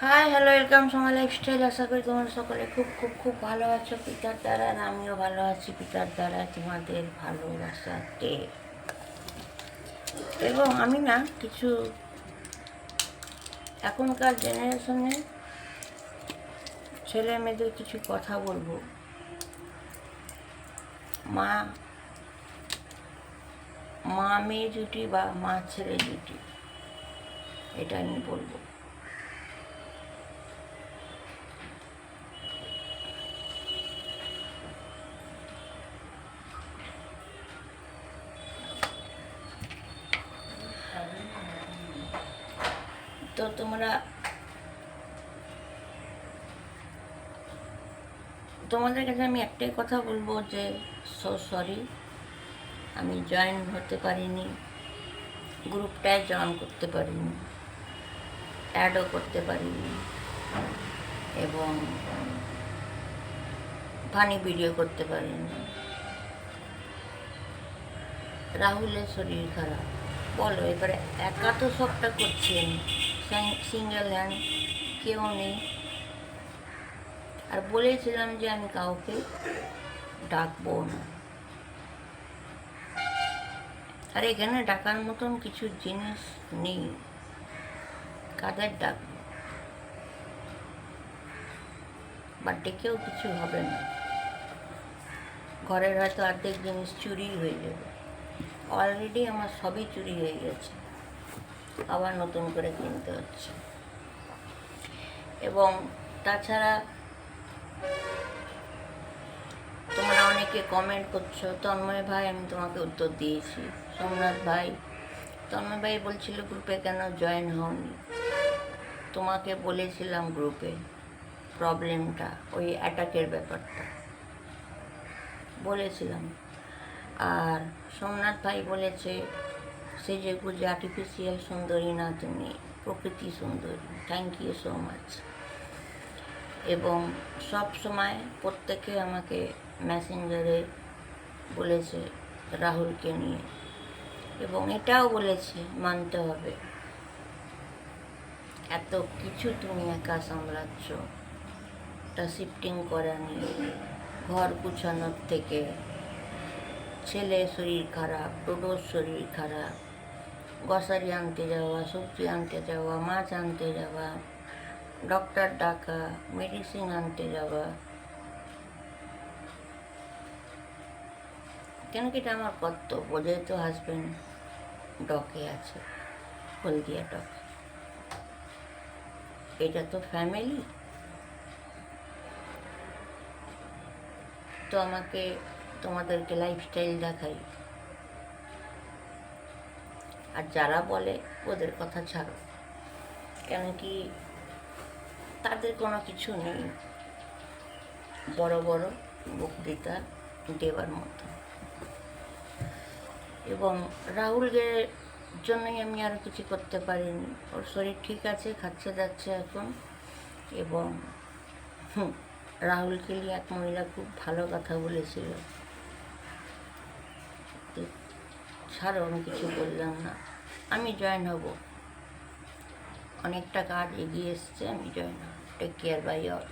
High hello welcome সময় lifestyle আশা করি তোমরা সকলে খুব খুব খুব ভালো আছো। পিতার দ্বারা আর আমিও ভালো আছি। পিতার দ্বারা তোমাদের ভালোবাসাতে। এবং আমি না কিছু এখনকার জেনারেশনে ছেলে মেয়েদের কিছু কথা বলব। মা মা মেয়ে জুটি বা মা ছেলে জুটি এটা আমি বলব। তো তোমরা তোমাদের কাছে আমি একটাই কথা বলব যে সো সরি আমি জয়েন হতে পারিনি গ্রুপটায় জয়েন করতে পারিনি অ্যাডও করতে পারিনি, এবং ফানি ভিডিও করতে পারিনি। রাহুলের শরীর খারাপ। বলো, এবারে একা তো সবটা করছেন সিঙ্গেল হ্যান্ড কেউ নেই। আর বলেছিলাম যে আমি কাউকে ডাকবো না। আর এখানে ডাকার মতন কিছু জিনিস নেই। কাদের ডাকবো? বা ডেকেও কিছু হবে না। ঘরের হয়তো অর্ধেক জিনিস চুরি হয়ে যাবে। অলরেডি আমার সবই চুরি হয়ে গেছে। আবার নতুন করে কিনতে হচ্ছে। এবং তাছাড়া তোমরা অনেকে কমেন্ট করছ, তন্ময় ভাই, আমি তোমাকে উত্তর দিয়েছি। সোমনাথ ভাই, তন্ময় ভাই বলছিল গ্রুপে কেন জয়েন হওনি? তোমাকে বলেছিলাম গ্রুপে প্রবলেমটা ওই অ্যাটাকের ব্যাপারটা। বলেছিলাম। আর সোমনাথ ভাই বলেছে সে যে বুঝে আর্টিফিশিয়াল সুন্দরী না তুমি, প্রকৃতি সুন্দরী। থ্যাংক ইউ সো মাচ এবং সব সময় প্রত্যেকে আমাকে মেসেঞ্জারে বলেছে, রাহুলকে নিয়ে। এবং এটাও বলেছে, মানতে হবে। এত কিছু তুমি একা সামলাচ্ছ। তা শিফটিং করা নিয়ে ঘর গুছানোর থেকে ছেলে শরীর খারাপ টোটোর শরীর খারাপ গ্রসারি আনতে যাওয়া সবজি আনতে যাওয়া, মাছ আনতে যাওয়া ডক্টর ডাকা মেডিসিন আনতে যাওয়া। কেন কি এটা আমার কর্তব্য? যেহেতু হাজব্যান্ড ডকে আছে, হলদিয়া ডকে এটা তো ফ্যামিলি তো আমাকে তোমাদেরকে লাইফস্টাইল দেখাই। আর যারা বলে ওদের কথা ছাড়ো। কেন কি তাদের কোনো কিছু নেই। বড় বড় বক্তৃতা দেওয়ার মতো। এবং রাহুলের জন্যই আমি আর কিছু করতে পারিনি। ওর শরীর ঠিক আছে খাচ্ছে যাচ্ছে এখন। এবং হুম, রাহুলকে নিয়ে এক মহিলা খুব ভালো কথা বলেছিল তো ছাড়ো আমি কিছু বললাম না। আমি জয়েন হব। অনেকটা কাজ এগিয়ে এসছে, আমি জয়েন হব। Take care bye all